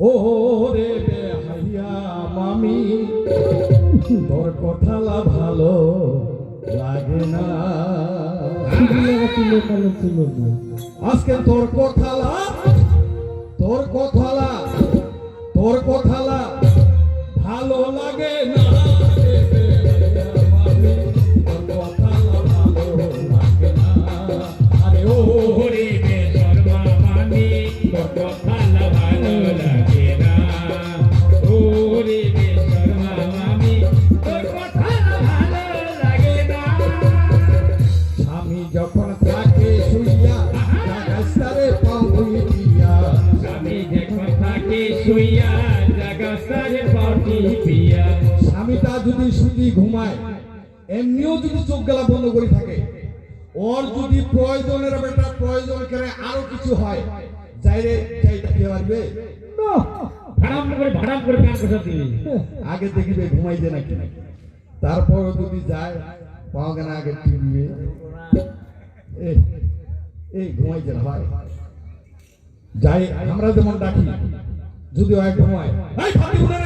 ও রে বেহাইয়া মামি, তোর কথালা ভালো লাগে না। আজকে তোর কথালা তোর কথালা তোর কথালা ভালো লাগে না। যদি চোখ গেলা বন্ধ করে থাকে। ওর যদি প্রয়োজনের বেটা প্রয়োজন করে আরও কিছু হয় যাইরে যাইটা কে পারবে ভাড়াম করে ভাড়াম করে কথা দিলি আগে দেখিবে ঘুমাইছে নাকি তারপর যদি যায় পাওয়া কেন আগে টিপবে। এই ঘুমাই না ভাই। যাই আমরা যেমন ডাকি যদি হয় ঘুমায়। এই উঠে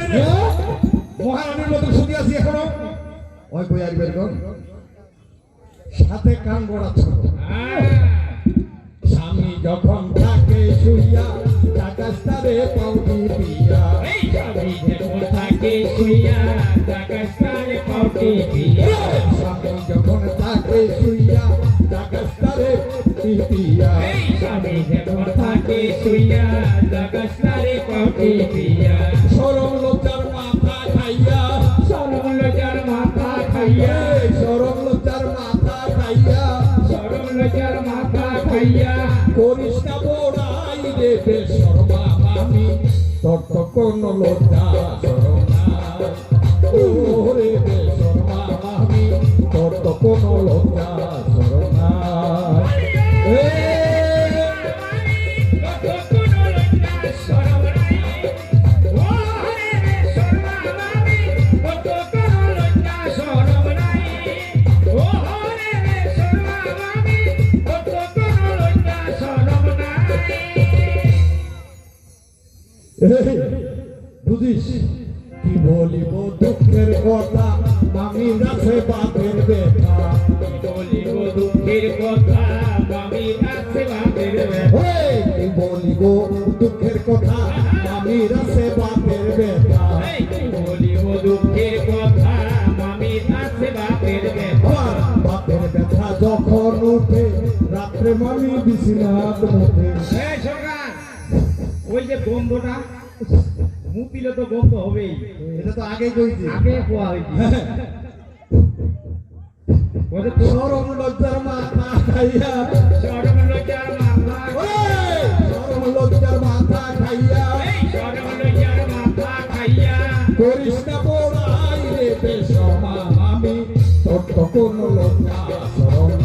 মহারানীর মতো শুধু আছি এখনও। ওই কই আর বের কর? সাথে কান গড়াচ্ছ স্বামী যখন থাকে শুইয়া টাকাস্তারে পাউনি পিয়া আমি যখন থাকি শুইয়া জাগাস্তারে পাটি পিয়া স্বামী যখন থাকে শুইয়া পিয়া আমি যখন থাকি শুইয়া পাটি পিয়া সরম লজ্জার কোনো লজ্জা রাত্রে মুঠে এই সরকার ওই যে গন্ধটা মুতিলে তো গন্ধ হবেই। এটা তো আগে কইছি। আগে কোয়া হয়েছে। ওদের তো সরম লজ্জার মাথা খাইয়া লজ্জার মাথা সরম লজ্জার মাথা খাইয়া লজ্জার মাথা খাইয়া করিস না পড়াই রে বেশমা আমি তোর তো কোনো লজ্জা শরম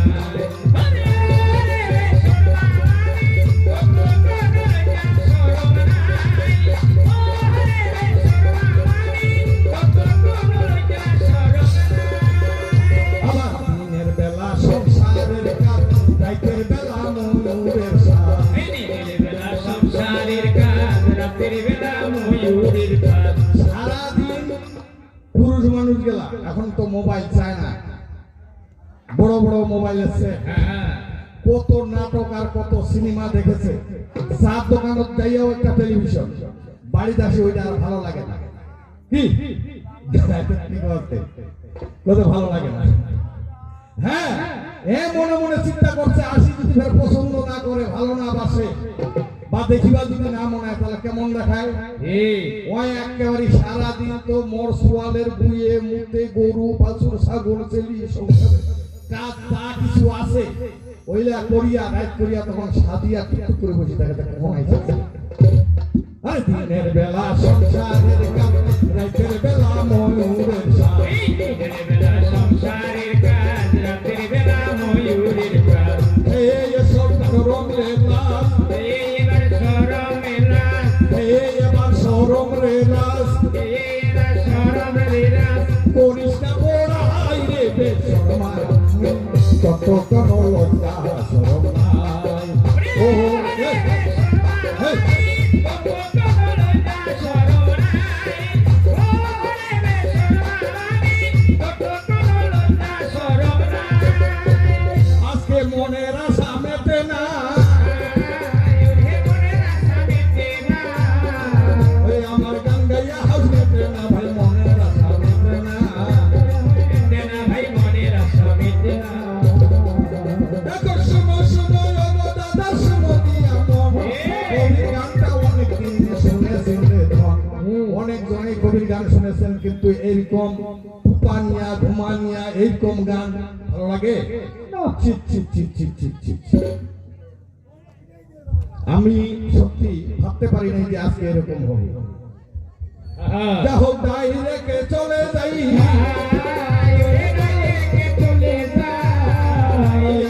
দোকানত একটা টেলিভিশন বাড়িতে আসে ওইটা আর ভালো লাগে না। কি? কি কত ভালো লাগে না। হ্যাঁ এ মনে মনে চিন্তা করছে আসি যদি ফের পছন্দ না করে ভালো না বাসে। বা দেখিবা যদি না মনে হয় তাহলে কেমন দেখায়? ওই একেবারে সারাদিন তো মোর সোয়ালের বুয়ে মুতে গরু বাছুর ছাগল চেলি সংসারে কাজ যা কিছু আছে ওইলা করিয়া রাত করিয়া তখন সাদিয়া করে বসে আইছে। আরে দিনের বেলা সংসারের কাজ রাতের বেলা ময়ূরের মনের আশা মেটে না। আমার গান গাইয়া হাউস মেটে না ভাই, মনের আশা মেটে না। ভাই মনের আশা মেটে না দেখো শুনো শুনো দাদা, শুনো দিয়া কবির গানটা অনেক দিন শুনেছেন এইরকম গান ভালো লাগে? আমি সত্যি ভাবতে পারি না যে আজকে এরকম হবে। চলে যাই।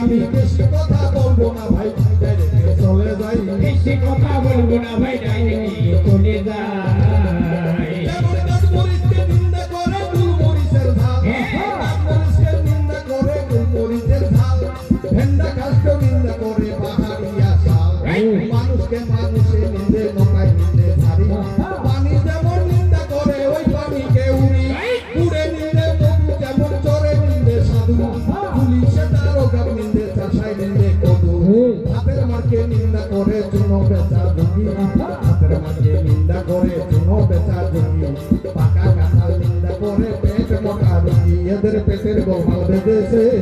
আমি কথা বলব না ভাই চলে যাই। কথা বলব না ভাই। দেশে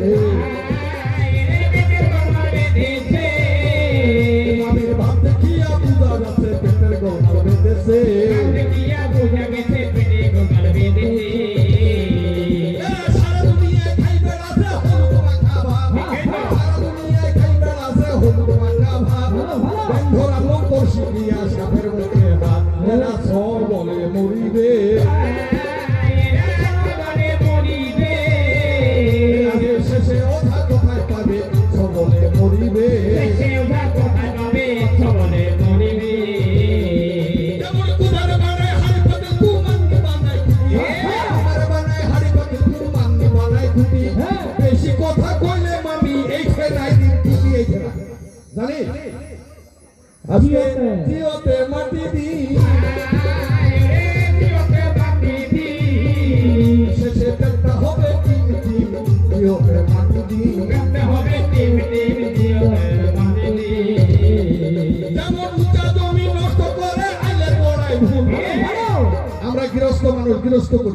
মানুষ করি।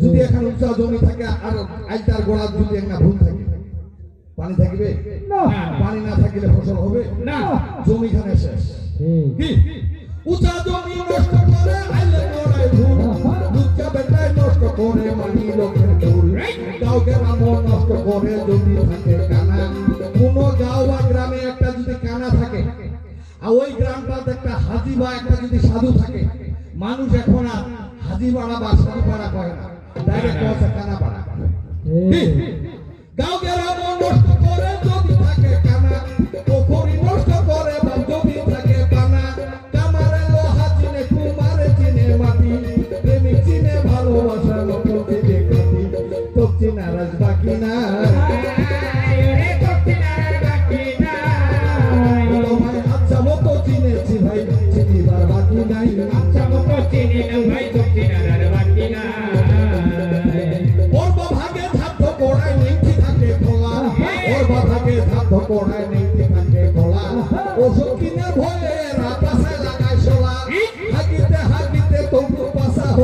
যদি এখন উঁচা জমি থাকে আর আইতার গোড়ার যদি একটা ভুল থাকে পানি থাকবে? পানি না থাকিলে ফসল হবে? না। জমি খানে শেষ। কি? উঁচা জমি নষ্ট করে আইলে গোড়ায় ভুল লুচ্চা বেটায় নষ্ট করে মানি লোকের ভুল কাউকে রামও নষ্ট করে যদি থাকে কানা। কোন গাঁও বা গ্রামে একটা যদি কানা থাকে আর ওই গ্রামটাতে একটা হাজি বা একটা যদি সাধু থাকে মানুষ এখন আর হাজি পাড়া বা সাধু কয় না? ডাইরেক্ট কথা কানা পাড়া গাঁও গ্রামও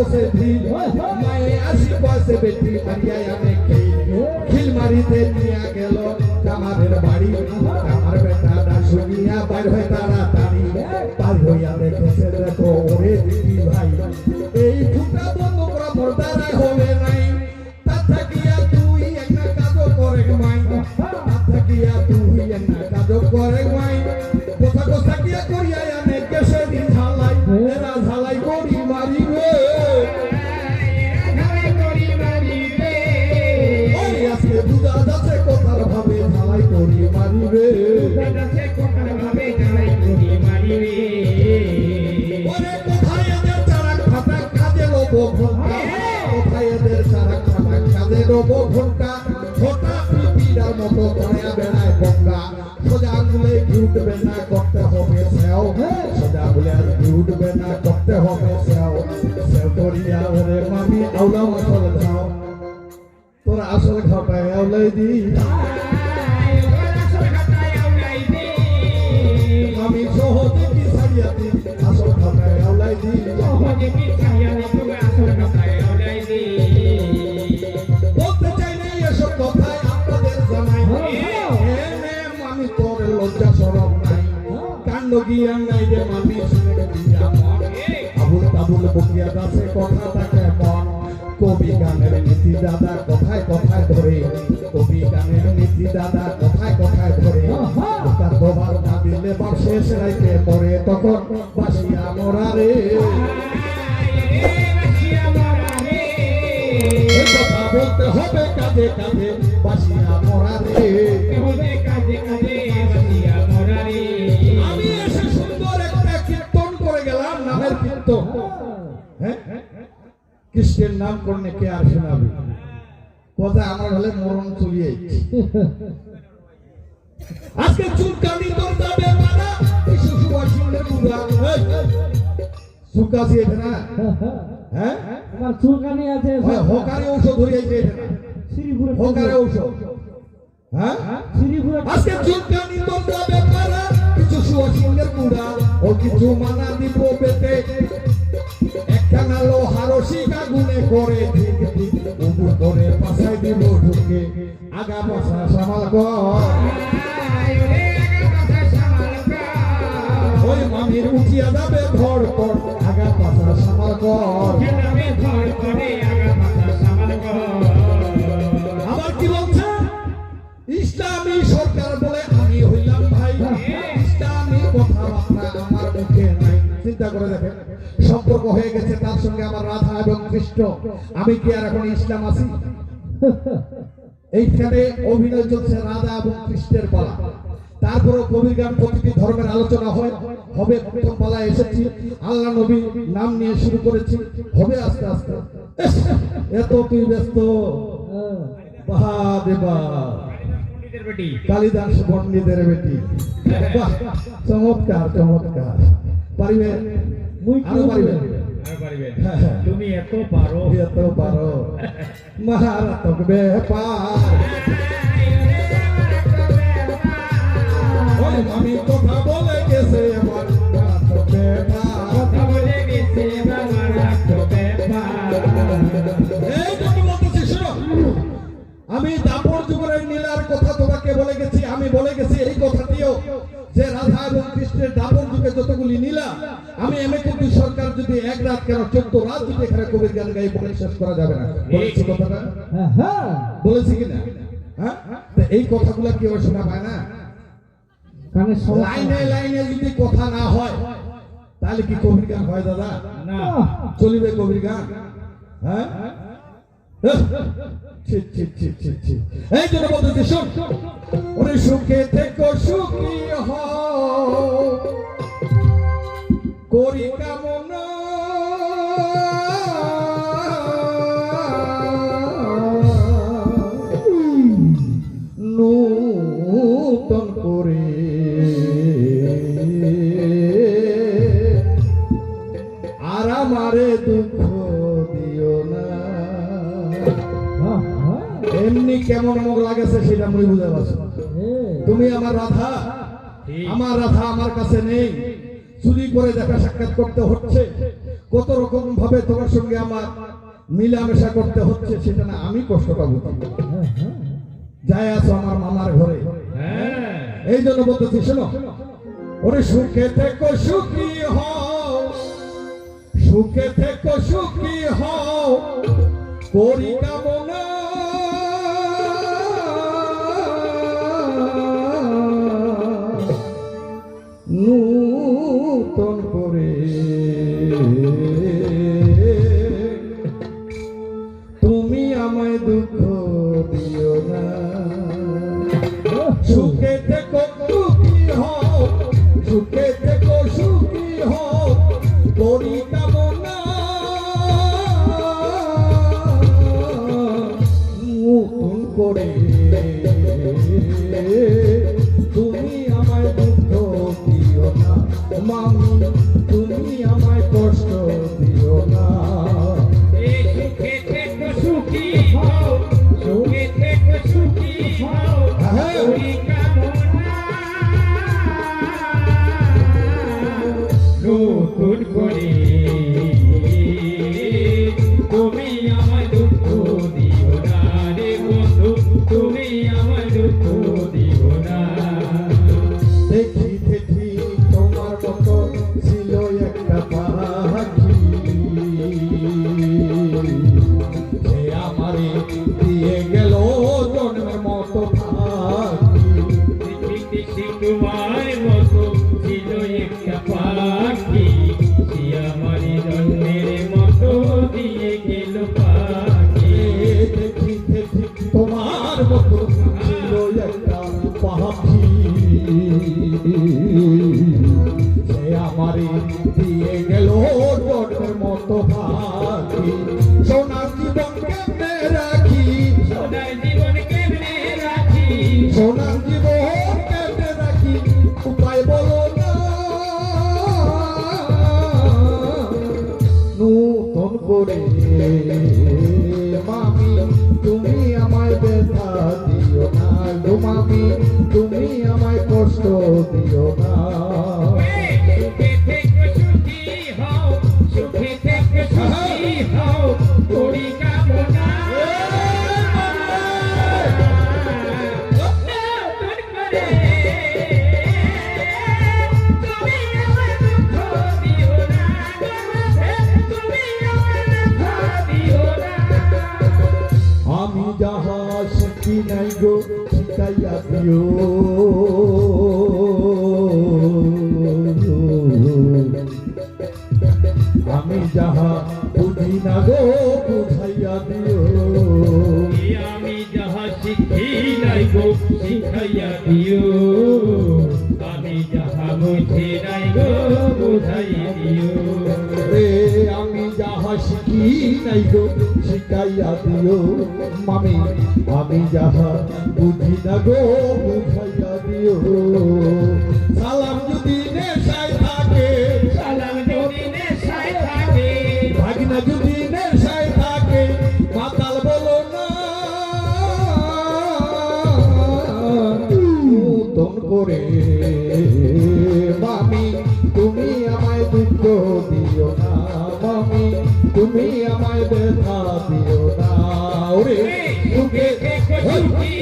হোসে ভিড় মায়ে আসি বয়সে বেটি আনে খেয়ে খিল মারিতে নিয়ে গেল, কামারের বাড়ি। কামার বেটা না শুনিয়া, বাইর হয়ে তাড়াতাড়ি। পার হইয়া দেখেছে দেখো এদের চারাক ফাটাক কাজে লোবো ঘণ্টা ছোটা পিপিরার মতো চড়া বেড়ায় গঙ্গা সোজা আঙুলে উঠবে না করতে হবে সেও। সোজা আঙুলে আর উঠবে না করতে হবে সেও। সেও করিয়া ওরে মামি আউলা আসল খাও। তোর আসল খাওয়াটা আউলাই দি। আমি সহজে কি ছাড়িয়া দি? আসল খাওয়াটা আউলাই দি। বলতে আমি তোর লজ্জা সরব নাই। কাণ্ড গিয়া নাই রে মামি শুনে গিয়া মন। আবুল তাবুল বকিয়া দাসে কথা তাকে মন। কবি গানের নীতি দাদা কথায় কথায় ধরে। কবি গানের নীতি দাদা কথায় কথায় ধরে। তার দোবার না দিলে বা শেষ রাইতে পরে তখন বাসিয়া মরা রে। বলতে হবে কাঁধে কাঁধে, বাসিয়া মরা রে। কীর্তন হ্যাঁ? কৃষ্ণের নাম করলে কে আর শোনাবে? কথা আমার হলে মরণ চলিয়ে আজকে চুলকানি তোর যাবে বুড়া এটা না হ্যাঁ? আমার চুলকানি আছে। হয় হকারে ঔষধ হইয়াছে এটা শ্রীপুরে হকারে ঔষধ। হ্যাঁ? শ্রীপুরে আজকে চুলকানি তোর যাবে মারা কিছু সুবাসিনের বুড়া ও কিছু মানা দিব পেতে একখানা লোহার শিকা করে ঠিক ঠিক করে পাশায় দিব ঢুকে। আগা সামাল কর। চিন্তা করে দেখেন। সম্পর্ক হয়ে গেছে তার সঙ্গে আমার রাধা এবং কৃষ্ণ। আমি কি আর এখন ইসলাম আছি? এইখানে অভিনয় চলছে রাধা এবং কৃষ্ণের পালা। তারপরে কবির গান প্রতিটি ধর্মের আলোচনা হয়। হবে প্রথম পালায় এসেছি। আল্লাহ নবী নাম নিয়ে শুরু করেছি। হবে আস্তে আস্তে। এত তুই ব্যস্ত। কালিদাস পণ্ডিতের বেটি। চমৎকার চমৎকার। পারিবে? মুই আরও পারিবে। তুমি এত পারো। এত পারো। মারাত্মক তকবে পার আমি কথা বলে গেছে আমার তকবে ব্যাপার রাত এখানে কবির গান গাই বলে শেষ করা যাবে না। বলেছি কথাটা? হ্যাঁ হ্যাঁ। বলেছি কিনা হ্যাঁ? এই কথাগুলো কেউ শোনা পায় না? কানে লাইনে লাইনে যদি কথা না হয় তাহলে কি কবির গান হয় দাদা? না। চলিবে কবির গান? হ্যাঁ? ছি। এই জন্য বলতেছি শোন। ওরে সুখে থেকো সুখী হও। করি কামনা আমার রাধা। আমার রাধা আমার কাছে নেই। চুরি করে দেখা সাক্ষাৎ করতে হচ্ছে। কত রকম ভাবে তোমার সঙ্গে আমার মিলামেশা করতে হচ্ছে সেটা না আমি কষ্ট পাবো যাই আছো আমার মামার ঘরে। এই জন্য বলতেছি, শোনো। ওরে সুখে থেকো, সুখী হও। সুখে থেকো, সুখী হও। করি কামনা তুমি সুখী tu maa করে যাহা শক্তি নাই গো সীতাইয়া প্রিয় আমি যাহা বুঝি না গো বুঝাইয়া দিও আমি যাহা শিখি নাই গো শিখাইয়া দিও আমি যাহা বুঝি নাই গো বুঝাইয়া দিও রে আমি যাহা শিখি নাই গো শিকাইয়া দিও মামি আমি যাহা বুঝি না গো বুঝাইয়া দিও। তুমি আমায় ব্যথা দিও না রে তুমি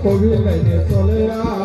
我给你来一首《太阳》。